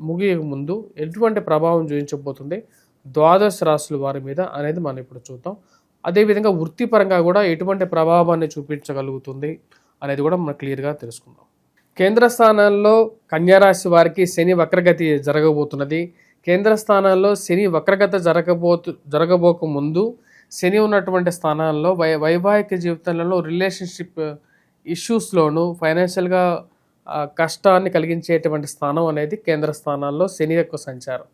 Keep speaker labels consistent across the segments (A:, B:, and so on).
A: ముగియక ముందు ఎటువంటి ప్రభావం చూపించబోతుంది? ద్వాదశ రాశుల వారి మీద అనేది మనం ఇప్పుడు చూద్దాం. అదేవిధంగా వృత్తిపరంగా కూడా ఎటువంటి ప్రభావాన్ని చూపించగలుగుతుంది అనేది కూడా మనం క్లియర్గా తెలుసుకుందాం. కేంద్ర స్థానాల్లో కన్యారాశి వారికి శని వక్రగతి జరగబోతున్నది. కేంద్ర స్థానాల్లో శని వక్రగత జరగబోతు జరగబోక ముందు శని ఉన్నటువంటి స్థానాల్లో వై వైవాహిక జీవితంలో రిలేషన్షిప్ ఇష్యూస్లోను ఫైనాన్షియల్గా కష్టాన్ని కలిగించేటువంటి స్థానం అనేది కేంద్ర స్థానాల్లో శని యొక్క సంచారం.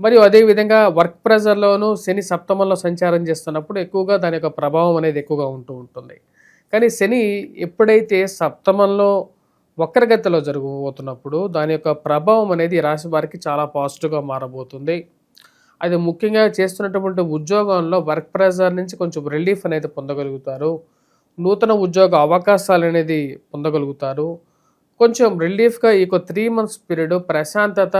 A: మరియు అదేవిధంగా వర్క్ ప్రెజర్లోనూ శని సప్తమంలో సంచారం చేస్తున్నప్పుడు ఎక్కువగా దాని యొక్క ప్రభావం అనేది ఎక్కువగా ఉంటూ ఉంటుంది. కానీ శని ఎప్పుడైతే సప్తమంలో వక్రగతిలో జరగబోతున్నప్పుడు దాని యొక్క ప్రభావం అనేది రాశి వారికి చాలా పాజిటివ్గా మారబోతుంది. అది ముఖ్యంగా చేస్తున్నటువంటి ఉద్యోగంలో వర్క్ ప్రెజర్ నుంచి కొంచెం రిలీఫ్ అనేది పొందగలుగుతారు. నూతన ఉద్యోగ అవకాశాలు అనేది పొందగలుగుతారు. కొంచెం రిలీఫ్గా ఈ యొక్క త్రీ మంత్స్ పీరియడ్ ప్రశాంతత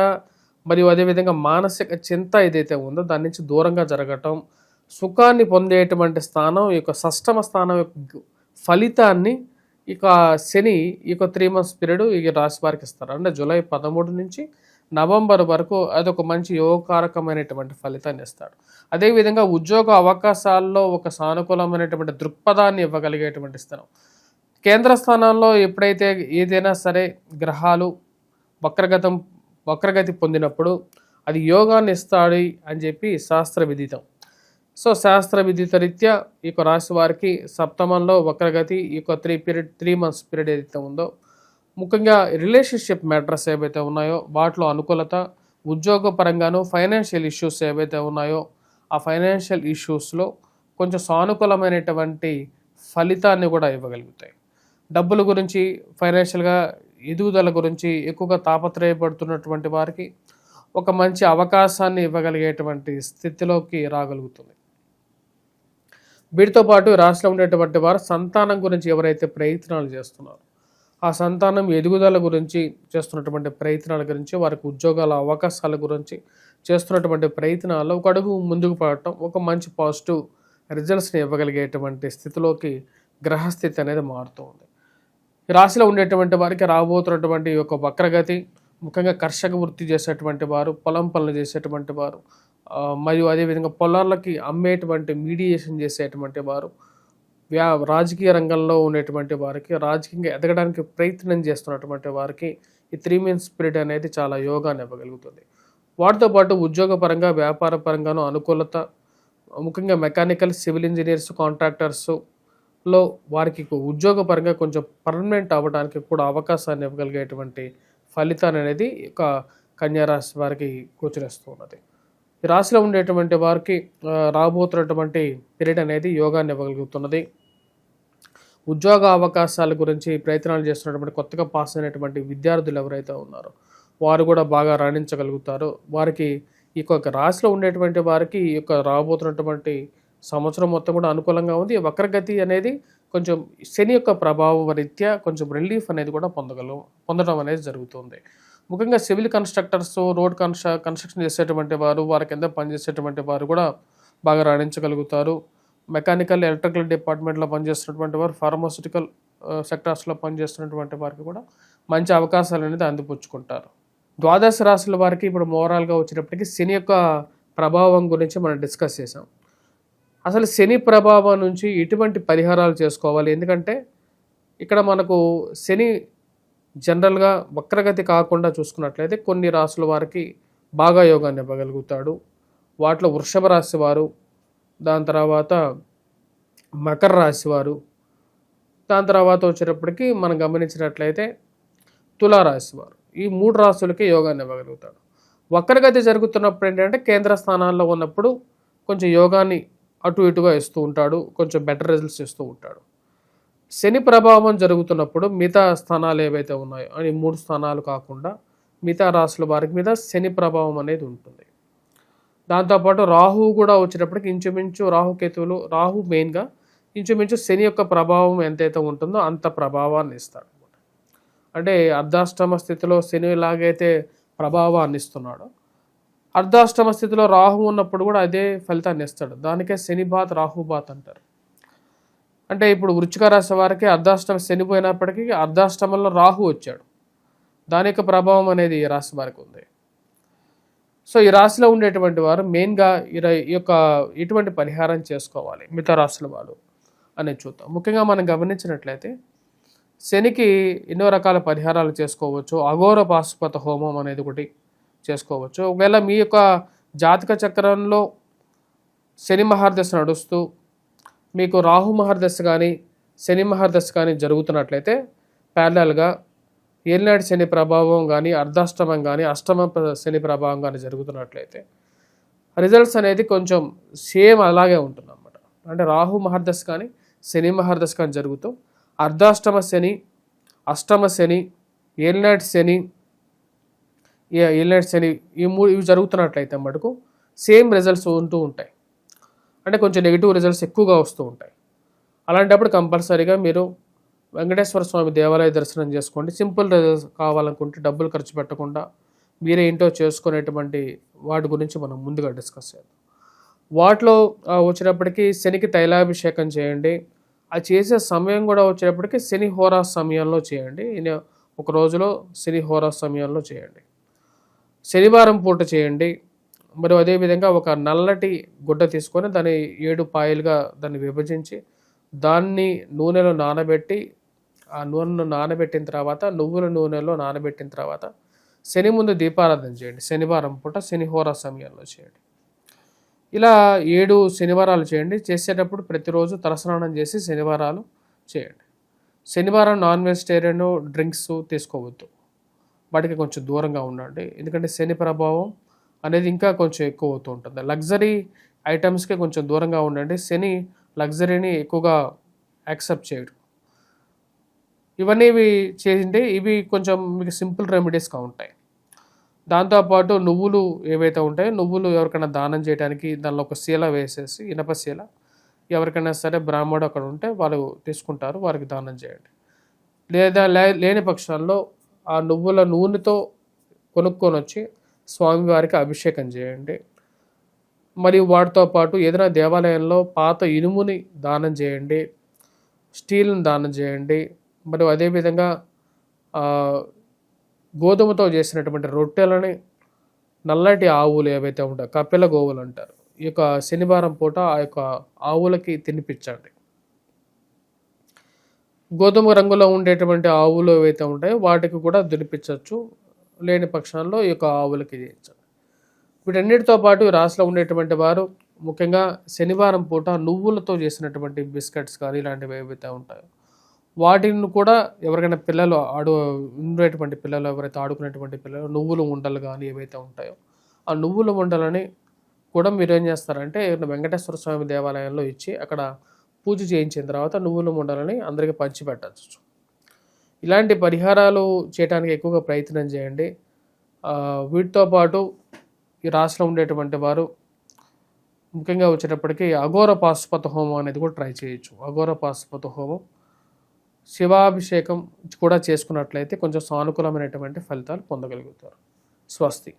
A: మరియు అదేవిధంగా మానసిక చింత ఏదైతే ఉందో దాని నుంచి దూరంగా జరగటం సుఖాన్ని పొందేటువంటి స్థానం ఈ యొక్క షష్టమ స్థానం యొక్క ఫలితాన్ని ఇక శని ఈ యొక్క త్రీ మంత్స్ పీరియడ్ ఈ రాశి వారికి ఇస్తారు. అంటే జూలై పదమూడు నుంచి నవంబర్ వరకు అదొక మంచి యోగకారకమైనటువంటి ఫలితాన్ని ఇస్తాడు. అదేవిధంగా ఉద్యోగ అవకాశాల్లో ఒక సానుకూలమైనటువంటి దృక్పథాన్ని ఇవ్వగలిగేటువంటి స్థానం కేంద్ర స్థానంలో ఎప్పుడైతే ఏదైనా సరే గ్రహాలు వక్రగతం వక్రగతి పొందినప్పుడు అది యోగాన్ని ఇస్తాడు అని చెప్పి శాస్త్ర విదితం. సో శాస్త్ర విదిత రీత్యా ఈ యొక్క రాశి వారికి సప్తమంలో వక్రగతి ఈ యొక్క three period three months period ఏదైతే ఉందో ముఖ్యంగా రిలేషన్షిప్ మ్యాటర్స్ ఏవైతే ఉన్నాయో వాటిలో అనుకూలత ఉద్యోగ పరంగాను ఫైనాన్షియల్ ఇష్యూస్ ఏవైతే ఉన్నాయో ఆ ఫైనాన్షియల్ ఇష్యూస్లో కొంచెం సానుకూలమైనటువంటి ఫలితాన్ని కూడా ఇవ్వగలుగుతాయి. డబ్బుల గురించి ఫైనాన్షియల్గా ఎదుగుదల గురించి ఎక్కువగా తాపత్రయపడుతున్నటువంటి వారికి ఒక మంచి అవకాశాన్ని ఇవ్వగలిగేటువంటి స్థితిలోకి రాగలుగుతుంది. వీటితో పాటు రాష్ట్రంలో ఉండేటువంటి వారు సంతానం గురించి ఎవరైతే ప్రయత్నాలు చేస్తున్నారో ఆ సంతానం ఎదుగుదల గురించి చేస్తున్నటువంటి ప్రయత్నాల గురించి వారికి ఉద్యోగాల అవకాశాల గురించి చేస్తున్నటువంటి ప్రయత్నాల్లో ఒక అడుగు ముందుకు పడటం ఒక మంచి పాజిటివ్ రిజల్ట్స్ని ఇవ్వగలిగేటువంటి స్థితిలోకి గ్రహస్థితి అనేది మారుతూ ఉంది. రాశిలో ఉండేటువంటి వారికి రాబోతున్నటువంటి యొక్క వక్రగతి ముఖ్యంగా కర్షక వృత్తి చేసేటువంటి వారు పొలం పనులు చేసేటువంటి వారు మరియు అదేవిధంగా పొలాలకి అమ్మేటువంటి మీడియేషన్ చేసేటువంటి వారు వ్యా రాజకీయ రంగంలో ఉండేటువంటి వారికి రాజకీయంగా ఎదగడానికి ప్రయత్నం చేస్తున్నటువంటి వారికి ఈ త్రీ మీన్స్ స్పిరిట్ అనేది చాలా యోగాన్ని ఇవ్వగలుగుతుంది. వాటితో పాటు ఉద్యోగపరంగా వ్యాపార పరంగాను అనుకూలత ముఖ్యంగా మెకానికల్ సివిల్ ఇంజనీర్స్ కాంట్రాక్టర్స్ లో వారికి ఉద్యోగపరంగా కొంచెం పర్మనెంట్ అవ్వడానికి కూడా అవకాశాన్ని ఇవ్వగలిగేటువంటి ఫలితాన్ని అనేది ఒక కన్యారాశి వారికి గోచరిస్తూ ఉన్నది. ఈ రాశిలో ఉండేటువంటి వారికి రాబోతున్నటువంటి పీరియడ్ అనేది యోగాన్ని ఇవ్వగలుగుతున్నది. ఉద్యోగ అవకాశాల గురించి ప్రయత్నాలు చేస్తున్నటువంటి కొత్తగా పాస్ అయినటువంటి విద్యార్థులు ఎవరైతే ఉన్నారో వారు కూడా బాగా రాణించగలుగుతారు. వారికి ఈ యొక్క రాశిలో ఉండేటువంటి వారికి ఈ యొక్క రాబోతున్నటువంటి సంవత్సరం మొత్తం కూడా అనుకూలంగా ఉంది. వక్రగతి అనేది కొంచెం శని యొక్క ప్రభావం రీత్యా కొంచెం రిలీఫ్ అనేది కూడా పొందగలం పొందడం అనేది జరుగుతుంది. ముఖ్యంగా సివిల్ కన్స్ట్రక్టర్స్ రోడ్ కన్స్ట్ర కన్స్ట్రక్షన్ చేసేటువంటి వారు వారి కింద పనిచేసేటువంటి వారు కూడా బాగా రాణించగలుగుతారు. మెకానికల్ ఎలక్ట్రికల్ డిపార్ట్మెంట్లో పనిచేస్తున్నటువంటి వారు ఫార్మాసిటికల్ సెక్టార్స్లో పనిచేస్తున్నటువంటి వారికి కూడా మంచి అవకాశాలు అనేది అందిపుచ్చుకుంటారు. ద్వాదశ రాశుల వారికి ఇప్పుడు మోరల్గా వచ్చినప్పటికీ శని యొక్క ప్రభావం గురించి మనం డిస్కస్ చేసాం అసలు శని ప్రభావం నుంచి ఎటువంటి పరిహారాలు చేసుకోవాలి. ఎందుకంటే ఇక్కడ మనకు శని జనరల్గా వక్రగతి కాకుండా చూసుకున్నట్లయితే కొన్ని రాసుల వారికి బాగా యోగాన్ని ఇవ్వగలుగుతాడు. వాటిలో వృషభ రాశి వారు దాని తర్వాత మకర రాశి వారు దాని తర్వాత వచ్చేటప్పటికి మనం గమనించినట్లయితే తులారాశి వారు ఈ మూడు రాశులకే యోగాన్ని ఇవ్వగలుగుతాడు. వక్రగతి జరుగుతున్నప్పుడు ఏంటంటే కేంద్ర స్థానాల్లో ఉన్నప్పుడు కొంచెం యోగాన్ని అటు ఇటుగా ఇస్తూ ఉంటాడు కొంచెం బెటర్ రిజల్ట్స్ ఇస్తూ ఉంటాడు. శని ప్రభావం జరుగుతున్నప్పుడు మిగతా స్థానాలు ఏవైతే ఉన్నాయో అని మూడు స్థానాలు కాకుండా మిగతా రాశుల వారికి మీద శని ప్రభావం అనేది ఉంటుంది. దాంతోపాటు రాహు కూడా వచ్చేటప్పటికి ఇంచుమించు రాహుకేతువులు రాహు మెయిన్గా ఇంచుమించు శని యొక్క ప్రభావం ఎంతైతే ఉంటుందో అంత ప్రభావాన్ని ఇస్తాడు అంటే అర్ధాష్టమ స్థితిలో శని ఎలాగైతే ప్రభావాన్ని ఇస్తున్నాడో అర్ధాష్టమ స్థితిలో రాహు ఉన్నప్పుడు కూడా అదే ఫలితాన్ని ఇస్తాడు. దానికే శని బాత్ రాహు బాత్ అంటారు. అంటే ఇప్పుడు వృచ్చిక రాశి వారికి అర్ధాష్టమ శని పోయినప్పటికీ అర్ధాష్టమంలో రాహు వచ్చాడు. దాని యొక్క ప్రభావం అనేది ఈ రాశి వారికి ఉంది. సో ఈ రాశిలో ఉండేటువంటి వారు మెయిన్గా ఈ ఈ యొక్క ఎటువంటి పరిహారం చేసుకోవాలి. మిగతా రాశుల వాళ్ళు అనేది చూద్దాం. ముఖ్యంగా మనం గమనించినట్లయితే శనికి ఎన్నో రకాల పరిహారాలు చేసుకోవచ్చు. అఘోర పాశుపత హోమం అనేది ఒకటి చేసుకోవచ్చు. ఒకవేళ మీ యొక్క జాతక చక్రంలో శని మహర్దశ నడుస్తూ మీకు రాహు మహర్దశ కానీ శని మహర్దశ కానీ జరుగుతున్నట్లయితే ప్యారలల్గా ఏలినాటి శని ప్రభావం కానీ అర్ధాష్టమం కానీ అష్టమ శని ప్రభావం కానీ జరుగుతున్నట్లయితే రిజల్ట్స్ అనేది కొంచెం సేమ్ అలాగే ఉంటుంది అన్నమాట అంటే రాహు మహర్దశ కానీ శని మహర్దశ కానీ జరుగుతూ అర్ధాష్టమ శని అష్టమ శని ఏలినాటి శని ఏ- అని శని ఈ మూడు ఇవి జరుగుతున్నట్లయితే మటుకు సేమ్ రిజల్ట్స్ ఉంటూ ఉంటాయి. అంటే కొంచెం నెగిటివ్ రిజల్ట్స్ ఎక్కువగా వస్తూ ఉంటాయి. అలాంటప్పుడు కంపల్సరీగా మీరు వెంకటేశ్వర స్వామి దేవాలయ దర్శనం చేసుకోండి. సింపుల్ రిజల్ట్స్ కావాలనుకుంటే డబ్బులు ఖర్చు పెట్టకుండా మీరే ఏంటో చేసుకునేటువంటి వాటి గురించి మనం ముందుగా డిస్కస్ చేద్దాం. వాటిలో వచ్చినప్పటికీ శనికి తైలాభిషేకం చేయండి. అది చేసే సమయం కూడా వచ్చేటప్పటికి శని హోరా సమయంలో చేయండి. ఒక రోజులో శని హోరా సమయంలో చేయండి. శనివారం పూట చేయండి. మరియు అదేవిధంగా ఒక నల్లటి గుడ్డ తీసుకొని దాన్ని ఏడు పాయలుగా దాన్ని విభజించి దాన్ని నూనెలో నానబెట్టి ఆ నూనెను నానబెట్టిన తర్వాత నువ్వుల నూనెలో నానబెట్టిన తర్వాత శని ముందు దీపారాధన చేయండి. శనివారం పూట శనిహోర సమయంలో చేయండి. ఇలా ఏడు శనివారాలు చేయండి. చేసేటప్పుడు ప్రతిరోజు తలస్నానం చేసి శనివారాలు చేయండి. శనివారం నాన్ వెజిటేరియన్ డ్రింక్స్ తీసుకోవద్దు. వాటికి కొంచెం దూరంగా ఉండండి. ఎందుకంటే శని ప్రభావం అనేది ఇంకా కొంచెం ఎక్కువ అవుతూ ఉంటుంది. లగ్జరీ ఐటమ్స్కి కొంచెం దూరంగా ఉండండి. శని లగ్జరీని ఎక్కువగా యాక్సెప్ట్ చేయడు. ఇవన్నీ ఇవి చేయండి. ఇవి కొంచెం మీకు సింపుల్ రెమెడీస్గా ఉంటాయి. దాంతోపాటు నువ్వులు ఏవైతే ఉంటాయో నువ్వులు ఎవరికైనా దానం చేయడానికి దానిలో ఒక శీల వేసేసి ఇనప శీల ఎవరికైనా సరే బ్రాహ్మడు అక్కడ ఉంటే వాళ్ళు తీసుకుంటారు వారికి దానం చేయండి. లేదా లే- లేని పక్షాల్లో ఆ నువ్వుల నూనెతో కొనుక్కొని వచ్చి స్వామివారికి అభిషేకం చేయండి. మరియు వాటితో పాటు ఏదైనా దేవాలయంలో పాత ఇనుముని దానం చేయండి. స్టీల్ని దానం చేయండి. మరియు అదేవిధంగా గోధుమతో చేసినటువంటి రొట్టెలని నల్లటి ఆవులు ఏవైతే ఉంటాయో కపిల గోవులు అంటారు ఈ యొక్క శనివారం పూట ఆ యొక్క ఆవులకి తినిపించండి. గోధుమ రంగులో ఉండేటువంటి ఆవులు ఏవైతే ఉంటాయో వాటికి కూడా తినిపించవచ్చు లేని పక్షాల్లో ఈ యొక్క ఆవులకి చేయించండి వీటన్నిటితో పాటు రాసులో ఉండేటువంటి వారు ముఖ్యంగా శనివారం పూట నువ్వులతో చేసినటువంటి బిస్కెట్స్ కానీ ఇలాంటివి ఏవైతే ఉంటాయో వాటిని కూడా ఎవరికైనా పిల్లలు ఆడు ఉండేటువంటి పిల్లలు ఎవరైతే ఆడుకునేటువంటి పిల్లలు నువ్వుల ఉండలు కానీ ఏవైతే ఉంటాయో ఆ నువ్వుల ఉండలని కూడా మీరు ఏం చేస్తారంటే వెంకటేశ్వర స్వామి దేవాలయంలో ఇచ్చి అక్కడ పూజ చేయించిన తర్వాత నువ్వుల ఉండలని అందరికీ పంచిపెట్టచ్చు. ఇలాంటి పరిహారాలు చేయడానికి ఎక్కువగా ప్రయత్నం చేయండి. వీటితో పాటు ఈ రాష్ట్రం ఉండేటువంటి వారు ముఖ్యంగా వచ్చేటప్పటికి అఘోర పాశుపత హోమం అనేది కూడా ట్రై చేయొచ్చు. అఘోర పాశుపత హోమం శివాభిషేకం కూడా చేసుకున్నట్లయితే కొంచెం సానుకూలమైనటువంటి ఫలితాలు పొందగలుగుతారు. స్వస్తి.